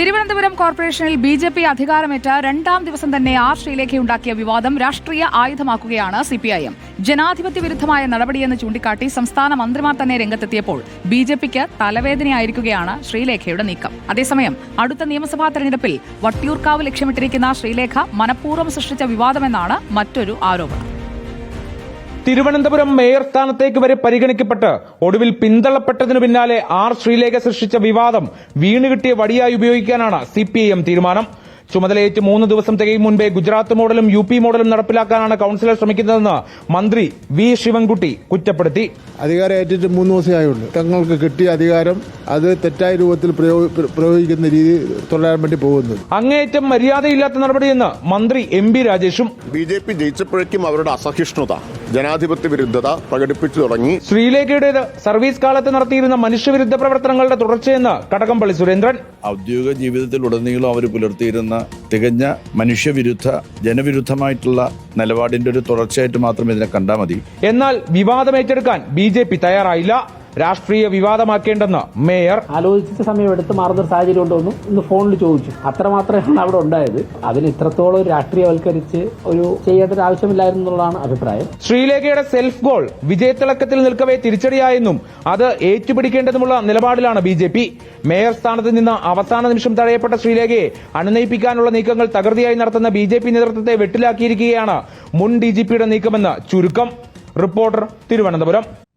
തിരുവനന്തപുരം കോർപ്പറേഷനിൽ B J P അധികാരമേറ്റ രണ്ടാം ദിവസം തന്നെ ആർ ശ്രീലേഖയുണ്ടാക്കിയ വിവാദം രാഷ്ട്രീയ ആയുധമാക്കുകയാണ് സി പി ഐ എം. ജനാധിപത്യ വിരുദ്ധമായ നടപടിയെന്ന് ചൂണ്ടിക്കാട്ടി സംസ്ഥാന മന്ത്രിമാർ തന്നെ രംഗത്തെത്തിയപ്പോൾ ബി ജെ പിക്ക് തലവേദനയായിരിക്കുകയാണ് ശ്രീലേഖയുടെ നീക്കം. അതേസമയം അടുത്ത നിയമസഭാ തെരഞ്ഞെടുപ്പിൽ വട്ടിയൂർക്കാവ് ലക്ഷ്യമിട്ടിരിക്കുന്ന ശ്രീലേഖ മനഃപൂർവം സൃഷ്ടിച്ച വിവാദമെന്നാണ് മറ്റൊരു ആരോപണം. തിരുവനന്തപുരം മേയർ സ്ഥാനത്തേക്ക് വരെ പരിഗണിക്കപ്പെട്ട് ഒടുവിൽ പിന്തള്ളപ്പെട്ടതിനു പിന്നാലെ ആർ ശ്രീലേഖ സൃഷ്ടിച്ച വിവാദം വീണുകിട്ടിയ വടിയായി ഉപയോഗിക്കാനാണ് സിപിഐഎം തീരുമാനം. ചുമതലയേറ്റ് മൂന്ന് ദിവസം തികയും മുൻപേ ഗുജറാത്ത് മോഡലും യു പി മോഡലും നടപ്പിലാക്കാനാണ് കൌൺസിലർ ശ്രമിക്കുന്നതെന്ന് മന്ത്രി വി ശിവൻകുട്ടി കുറ്റപ്പെടുത്തി. അധികാരം ഏറ്റിട്ട് മൂന്ന് ദിവസമേ ആയുള്ളൂ തങ്ങൾക്ക് കിട്ടിയ അധികാരം അത് തെറ്റായ രൂപത്തിൽ പ്രയോഗ- പ്രയോഗിക്കുന്ന രീതി തുടരാൻ വേണ്ടി പോകുന്നത് അങ്ങേയറ്റം മര്യാദയില്ലാത്ത നടപടിയെന്ന് മന്ത്രി എം ബി രാജേഷും. ബി ജെ പി ജയിച്ചപ്പോഴേക്കും അവരുടെ അസഹിഷ്ണുത ജനാധിപത്യ വിരുദ്ധത പ്രകടിപ്പിച്ചു തുടങ്ങി. ശ്രീലേഖയുടേത് സർവീസ് കാലത്ത് നടത്തിയിരുന്ന മനുഷ്യവിരുദ്ധ പ്രവർത്തനങ്ങളുടെ തുടർച്ചയെന്ന് കടകംപള്ളി സുരേന്ദ്രൻ. ഔദ്യോഗിക ജീവിതത്തിൽ ഉടനീളം അവർ പുലർത്തിയിരുന്ന തികഞ്ഞ മനുഷ്യവിരുദ്ധ ജനവിരുദ്ധമായിട്ടുള്ള നിലപാടിന്റെ ഒരു തുടർച്ചയായിട്ട് മാത്രം ഇതിനെ കണ്ടാൽ മതി. എന്നാൽ വിവാദം ഏറ്റെടുക്കാൻ ബി ജെ പി തയ്യാറായില്ല. രാഷ്ട്രീയ വിവാദമാക്കേണ്ടെന്ന് മേയർ ആലോചിച്ച സമയം എടുത്ത് മാറുന്ന ഒരു സാഹചര്യം ഉണ്ടോന്നു ഇന്ന് ഫോണിൽ ചോദിച്ചു. അത്രമാത്രമാണ് അവിടെ ഉണ്ടായത്. അതിന് ഇത്രത്തോളം ഒരു രാഷ്ട്രീയവൽക്കരിച്ച് ഒരു ചെയ്യേണ്ട ഒരു ആവശ്യമില്ലായിരുന്നു എന്നുള്ളതാണ് അഭിപ്രായം. ശ്രീലേഖയുടെ സെൽഫ് ഗോൾ വിജയത്തിളക്കത്തിൽ നിൽക്കവേ തിരിച്ചടിയായെന്നും അത് ഏറ്റുപിടിക്കേണ്ടതുമുള്ള നിലപാടിലാണ് ബി ജെ പി. മേയർ സ്ഥാനത്ത് നിന്ന് അവസാന നിമിഷം തടയപ്പെട്ട ശ്രീലേഖയെ അനുനയിപ്പിക്കാനുള്ള നീക്കങ്ങൾ തകൃതിയായി നടത്തുന്ന ബി നേതൃത്വത്തെ വെട്ടിലാക്കിയിരിക്കുകയാണ് മുൻ ഡി നീക്കമെന്ന് ചുരുക്കം. റിപ്പോർട്ടർ തിരുവനന്തപുരം.